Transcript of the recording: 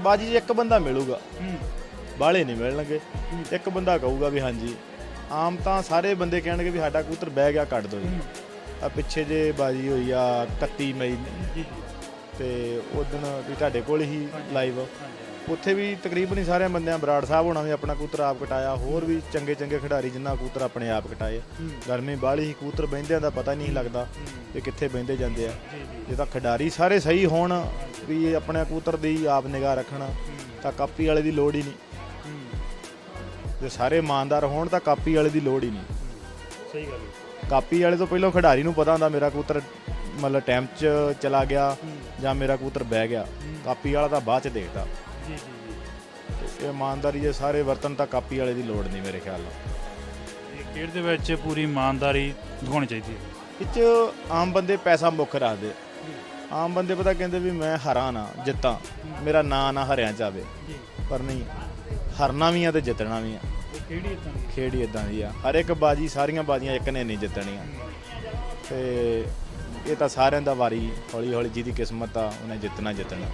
ਬਾਜੀ 'ਚ ਇੱਕ ਬੰਦਾ ਮਿਲੂਗਾ ਹੂੰ। ਬਾਹਲੇ ਨਹੀਂ ਮਿਲਣਗੇ। ਇੱਕ ਬੰਦਾ ਕਹੂਗਾ ਵੀ ਹਾਂਜੀ ਆਮ ਤਾਂ ਸਾਰੇ ਬੰਦੇ ਕਹਿਣਗੇ ਵੀ ਸਾਡਾ ਕਬੂਤਰ ਬਹਿ ਗਿਆ ਕੱਢ ਦਿਓ ਜੀ। ਆ ਪਿੱਛੇ ਜੇ ਬਾਜੀ ਹੋਈ ਆ 31 ਮਈ ਤੇ ਉਦੋਂ ਵੀ ਤੁਹਾਡੇ ਕੋਲ ਹੀ ਲਾਈਵ ਉੱਥੇ ਵੀ ਤਕਰੀਬਨ ਹੀ ਸਾਰਿਆਂ ਬੰਦਿਆਂ ਬਰਾੜ ਸਾਹਿਬ ਹੋਣਾ ਵੀ ਆਪਣਾ ਕਬੂਤਰ ਆਪ ਕਟਾਇਆ ਹੋਰ ਵੀ ਚੰਗੇ ਚੰਗੇ ਖਿਡਾਰੀ ਜਿਨ੍ਹਾਂ ਕਬੂਤਰ ਆਪਣੇ ਆਪ ਕਟਾਏ। ਗਰਮੀ ਬਾਹਲੀ ਹੀ ਕਬੂਤਰ ਬਹਿੰਦਿਆਂ ਦਾ ਪਤਾ ਨਹੀਂ ਲੱਗਦਾ ਕਿ ਕਿੱਥੇ ਬਹਿੰਦੇ ਜਾਂਦੇ ਆ। ਜੇ ਤਾਂ ਖਿਡਾਰੀ ਸਾਰੇ ਸਹੀ ਹੋਣ ਵੀ ਆਪਣੇ ਕਬੂਤਰ ਦੀ ਆਪ ਨਿਗਾਹ ਰੱਖਣ ਤਾਂ ਕਾਪੀ ਵਾਲੇ ਦੀ ਲੋੜ ਹੀ ਨਹੀਂ। ਜੇ ਸਾਰੇ ਇਮਾਨਦਾਰ ਹੋਣ ਤਾਂ ਕਾਪੀ ਵਾਲੇ ਦੀ ਲੋੜ ਹੀ ਨਹੀਂ। ਸਹੀ ਗੱਲ ਹੈ। ਕਾਪੀ ਵਾਲੇ ਤੋਂ ਪਹਿਲਾਂ ਖਿਡਾਰੀ ਨੂੰ ਪਤਾ ਹੁੰਦਾ ਮੇਰਾ ਕਬੂਤਰ ਮਤਲਬ ਟਾਈਮ 'ਚ ਚਲਾ ਗਿਆ ਜਾਂ ਮੇਰਾ ਕਬੂਤਰ ਬਹਿ ਗਿਆ। ਕਾਪੀ ਵਾਲਾ ਤਾਂ ਬਾਅਦ 'ਚ ਦੇਖਦਾ। ਜੀ ਜੀ ਜੀ। ਤੇ ਇਹ ਇਮਾਨਦਾਰੀ ਜੇ ਸਾਰੇ ਵਰਤਨ ਤਾਂ ਕਾਪੀ ਵਾਲੇ ਦੀ ਲੋੜ ਨਹੀਂ ਮੇਰੇ ਖਿਆਲ ਨਾਲ। ਇਹ ਖੇਡ ਦੇ ਵਿੱਚ ਪੂਰੀ ਇਮਾਨਦਾਰੀ ਦਿਖਾਉਣੀ ਚਾਹੀਦੀ ਹੈ। ਇਹ 'ਚ ਆਮ ਬੰਦੇ ਪੈਸਾ ਮੁੱਖ ਰੱਖਦੇ ਆਮ ਬੰਦੇ ਪਤਾ ਕਹਿੰਦੇ ਵੀ ਮੈਂ ਹਾਰਾਂ ਨਾ ਜਿੱਤਾਂ। ਮੇਰਾ ਨਾਂ ਨਾ ਹਰਿਆਂ ਚ ਆਵੇ ਜੀ। ਪਰ ਨਹੀਂ ਹਾਰਨਾ ਵੀ ਆ ਤੇ ਜਿੱਤਣਾ ਵੀ ਆ। ਕਿਹੜੀ ਇਦਾਂ ਦੀ ਹੀ ਇਦਾਂ ਦੀ ਆ। ਹਰ ਇੱਕ ਬਾਜੀ ਸਾਰੀਆਂ ਬਾਜੀਆਂ ਇੱਕ ਨੇ ਨਹੀਂ ਜਿੱਤਣੀਆਂ ਤੇ ਇਹ ਤਾਂ ਸਾਰਿਆਂ ਦਾ ਵਾਰੀ ਹੌਲੀ ਹੌਲੀ ਜਿਹਦੀ ਕਿਸਮਤ ਆ ਉਹਨੇ ਜਿੱਤਣਾ ਜਿੱਤਣਾ